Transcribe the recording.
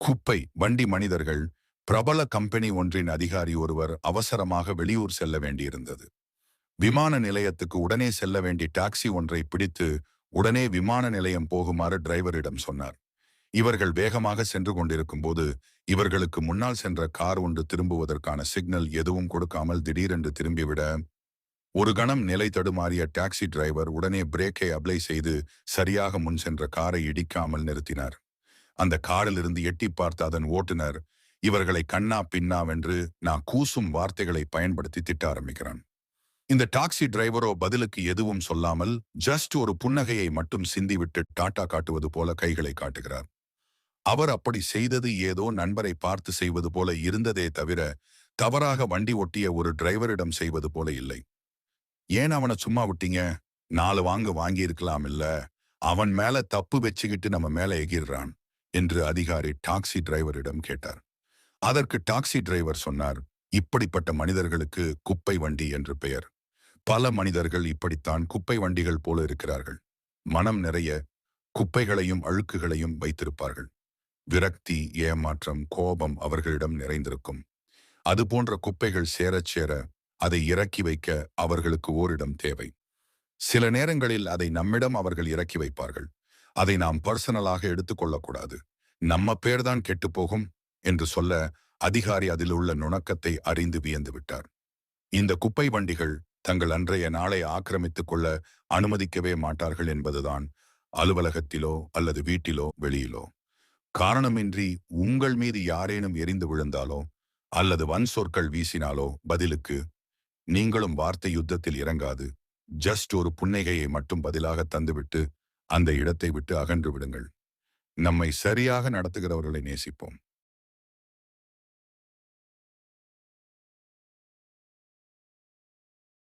குப்பை வண்டி மனிதர்கள் பிரபல கம்பெனி ஒன்றின் அதிகாரி ஒருவர் அவசரமாக வெளியூர் செல்ல வேண்டியிருந்தது. விமான நிலையத்துக்கு உடனே செல்ல வேண்டிய டாக்ஸி ஒன்றை பிடித்து உடனே விமான நிலையம் போகுமாறு டிரைவரிடம் சொன்னார். இவர்கள் வேகமாக சென்று கொண்டிருக்கும் போது இவர்களுக்கு முன்னால் சென்ற கார் ஒன்று திரும்புவதற்கான சிக்னல் எதுவும் கொடுக்காமல் திடீரென்று திரும்பிவிட ஒரு கணம் நிலை தடுமாறிய டாக்ஸி டிரைவர் உடனே பிரேக்கை அப்ளை செய்து சரியாக முன் சென்ற காரை இடிக்காமல் நிறுத்தினார். அந்த காரிலிருந்து எட்டி பார்த்த அதன் ஓட்டுநர் இவர்களை கண்ணா பின்னாவென்று நான் கூசும் வார்த்தைகளை பயன்படுத்தி திட்ட ஆரம்பிக்கிறான். இந்த டாக்ஸி டிரைவரோ பதிலுக்கு எதுவும் சொல்லாமல் ஜஸ்ட் ஒரு புன்னகையை மட்டும் சிந்திவிட்டு டாட்டா காட்டுவது போல கைகளை காட்டுகிறார். அவர் அப்படி செய்தது ஏதோ நண்பரை பார்த்து செய்வது போல இருந்ததே தவிர தவறாக வண்டி ஒட்டிய ஒரு டிரைவரிடம் செய்வது போல இல்லை. ஏன் அவனை சும்மா விட்டீங்க? நாலு வாங்க வாங்கியிருக்கலாம் இல்ல. அவன் மேல தப்பு வச்சுக்கிட்டு நம்ம மேல எகிர்றான். என்று அதிகாரி டாக்ஸி டிரைவரிடம் கேட்டார். அதற்கு டாக்ஸி டிரைவர் சொன்னார் இப்படிப்பட்ட மனிதர்களுக்கு குப்பை வண்டி என்று பெயர். பல மனிதர்கள் இப்படித்தான் குப்பை வண்டிகள் போல இருக்கிறார்கள். மனம் நிறைய குப்பைகளையும் அழுக்குகளையும் வைத்திருப்பார்கள். விரக்தி ஏமாற்றம் கோபம் அவர்களிடம் நிறைந்திருக்கும். அது போன்ற குப்பைகள் சேரச் சேர அதை இறக்கி வைக்க அவர்களுக்கு ஓரிடம் தேவை. சில நேரங்களில் அதை நம்மிடம் அவர்கள் இறக்கி வைப்பார்கள். அதை நாம் பர்சனலாக எடுத்துக்கொள்ளக்கூடாது நம்ம பேர்தான் கெட்டுப்போகும் என்று சொல்ல அதிகாரி அதில் உள்ள நுணக்கத்தை அறிந்து வியந்து விட்டார். இந்த குப்பை வண்டிகள் தங்கள் அன்றைய நாளை ஆக்கிரமித்துக் கொள்ள அனுமதிக்கவே மாட்டார்கள் என்பதுதான் அலுவலகத்திலோ அல்லது வீட்டிலோ வெளியிலோ. காரணமின்றி உங்கள் மீது யாரேனும் எரிந்து விழுந்தாலோ அல்லது வன் சொற்கள் வீசினாலோ பதிலுக்கு நீங்களும் வார்த்தை யுத்தத்தில் இறங்காது. ஜஸ்ட் ஒரு புன்னகையை மட்டும் பதிலாக தந்துவிட்டு அந்த இடத்தை விட்டு அகன்று விடுங்கள். நம்மை சரியாக நடத்துகிறவர்களை நேசிப்போம்.